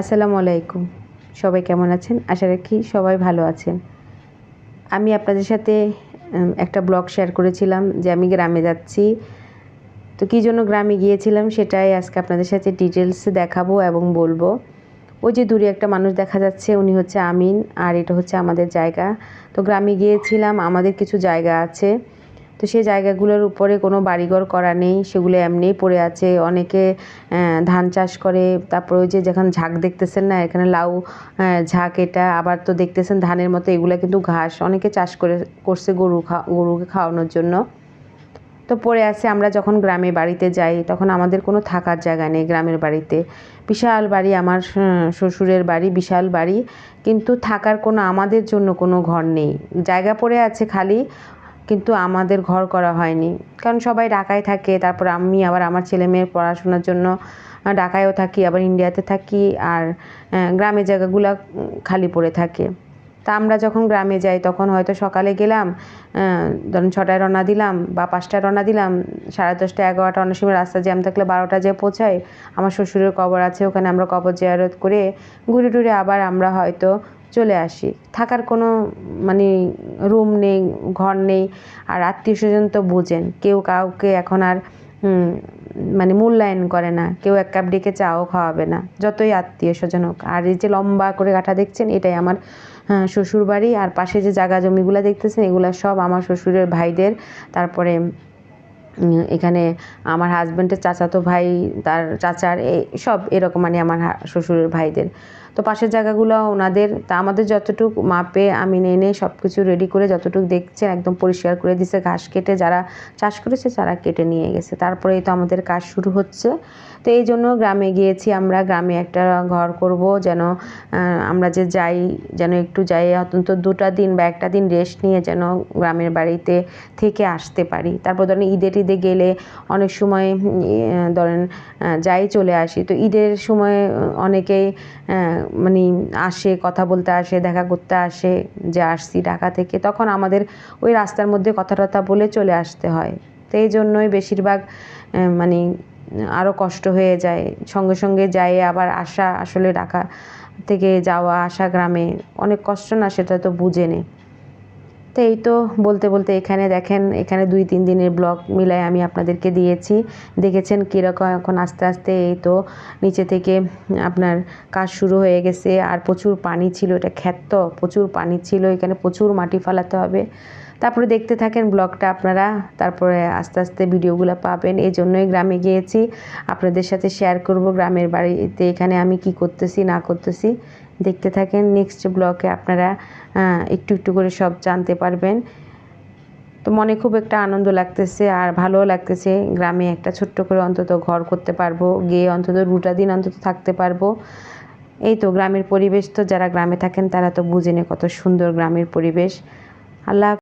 আসসালামু আলাইকুম। সবাই কেমন আছেন? আশা রাখি সবাই ভালো আছেন। আমি আপনাদের সাথে একটা ব্লগ শেয়ার করেছিলাম যে আমি গ্রামে যাচ্ছি। তো কী জন্য গ্রামে গিয়েছিলাম সেটাই আজকে আপনাদের সাথে ডিটেলস দেখাবো এবং বলব। ওই যে দূরে একটা মানুষ দেখা যাচ্ছে, উনি হচ্ছে আমিন, আর এটা হচ্ছে আমাদের জায়গা। তো গ্রামে গিয়েছিলাম, আমাদের কিছু জায়গা আছে। তো সেই জায়গাগুলোর উপরে কোনো বাড়িঘর করা নেই, সেগুলো এমনিই পড়ে আছে। অনেকে ধান চাষ করে, তারপরে ওই যে যখন ঝাঁক দেখতেছেন না, এখানে লাউ ঝাঁক এটা, আবার তো দেখতেছেন ধানের মতো এগুলো কিন্তু ঘাস। অনেকে চাষ করে, করছে গরু খা, গরুকে খাওয়ানোর জন্য। তো পড়ে আছে, আমরা যখন গ্রামে বাড়িতে যাই, তখন আমাদের কোনো থাকার জায়গা নেই গ্রামের বাড়িতে। বিশাল বাড়ি আমার শ্বশুরের বাড়ি, বিশাল বাড়ি। কিন্তু থাকার কোনো আমাদের জন্য কোনো ঘর নেই। জায়গা পড়ে আছে খালি কিন্তু আমাদের ঘর করা হয়নি। কারণ সবাই ঢাকায় থাকে, তারপর আমি আবার আমার ছেলে মেয়ের পড়াশোনার জন্য ঢাকায়ও থাকি, আবার ইন্ডিয়াতে থাকি, আর গ্রামের জায়গাগুলো খালি পড়ে থাকে। তা আমরা যখন গ্রামে যাই, তখন হয়তো সকালে গেলাম ধরুন ছটায় রওনা দিলাম বা পাঁচটায় রওনা দিলাম, সাড়ে দশটা, এগারোটা, অনেক সময় রাস্তা জ্যাম থাকলে বারোটা যেয়ে পৌঁছাই। আমার শ্বশুরের কবর আছে, ওখানে আমরা কবর জিয়ারত করে ঘুরে টুরে আবার আমরা হয়তো চলে আসি। থাকার কোনো মানে রুম নেই, ঘর নেই, আর আত্মীয় স্বজন তো বোঝেন। কেউ কাউকে এখন আর মানে মূল্যায়ন করে না। কেউ এক কাপ ডেকে চাও খাওয়াবে না। যতই আত্মীয় স্বজন হোক। আর এই যে লম্বা করে কাঠা দেখছেন এটাই আমার হ্যাঁ, শ্বশুর বাড়ি আর পাশে যে জায়গা জমিগুলো দেখতেছেন এগুলো সব আমার শ্বশুরের ভাইদের। তারপরে এখানে আমার হাজব্যান্ডের চাচাতো ভাই তার চাচার এই সব এরকম মানে আমার শ্বশুরের ভাইদের। তো পাশের জায়গাগুলো ওনাদের, তা আমাদের যতটুক মাপে, আমি এনে সব কিছু রেডি করে যতটুকু দেখছেন একদম পরিষ্কার করে দিছে, ঘাস কেটে যারা চাষ করেছে তারা কেটে নিয়ে গেছে। তারপরেই তো আমাদের কাজ শুরু হচ্ছে। তো এই জন্য গ্রামে গিয়েছি আমরা, গ্রামে একটা ঘর করব যেন আমরা যে যাই, যেন একটু যাই অন্তত দুটা দিন বা একটা দিন রেস্ট নিয়ে যেন গ্রামের বাড়িতে থেকে আসতে পারি। তারপর ধরেন ঈদে টিদে গেলে অনেক সময় ধরেন যাই চলে আসি। তো ঈদের সময় অনেকেই মানে আসে, কথা বলতে আসে, দেখা করতে আসে, যে আসছি ঢাকা থেকে, তখন আমাদের ওই রাস্তার মধ্যে কথা টথা বলে চলে আসতে হয়। তো এই জন্যই বেশিরভাগ মানে আরও কষ্ট হয়ে যায়। সঙ্গে সঙ্গে যাই, আবার আসা আসলে ঢাকা থেকে যাওয়া, আসা গ্রামে। অনেক কষ্ট না, সেটা তো বুঝে নে। তো এই তো বলতে বলতে এখানে দেখেন, এখানে দুই, তিন দিনের ব্লগ মিলাই আমি আপনাদেরকে দিয়েছি। দেখেছেন কীরকম এখন আস্তে আস্তে এই তো নিচে থেকে আপনার কাজ শুরু হয়ে গেছে। আর প্রচুর পানি ছিল, এটা ক্ষেত প্রচুর পানি ছিল, এখানে প্রচুর মাটি ফালাতে হবে। তারপরে দেখতে থাকেন ব্লগটা আপনারা, তারপরে আস্তে আস্তে ভিডিওগুলো পাবেন। এই জন্যই গ্রামে গিয়েছি। আপনাদের সাথে শেয়ার করব, গ্রামের বাড়িতে এখানে আমি কি করতেছি, না করতেছি। দেখতে থাকেন। নেক্সট ব্লগে আপনারা একটু একটু করে সব জানতে পারবেন। তো মনে খুব একটা আনন্দ লাগতেছে আর ভালোও লাগতেছে। গ্রামে একটা ছোট্ট করে অন্তত ঘর করতে পারব, গিয়ে অন্তত দুটা দিন অন্তত থাকতে পারব। এই তো গ্রামের পরিবেশ তো, যারা গ্রামে থাকেন তারা তো বুঝেনে কত সুন্দর গ্রামের পরিবেশ। আল্লাহ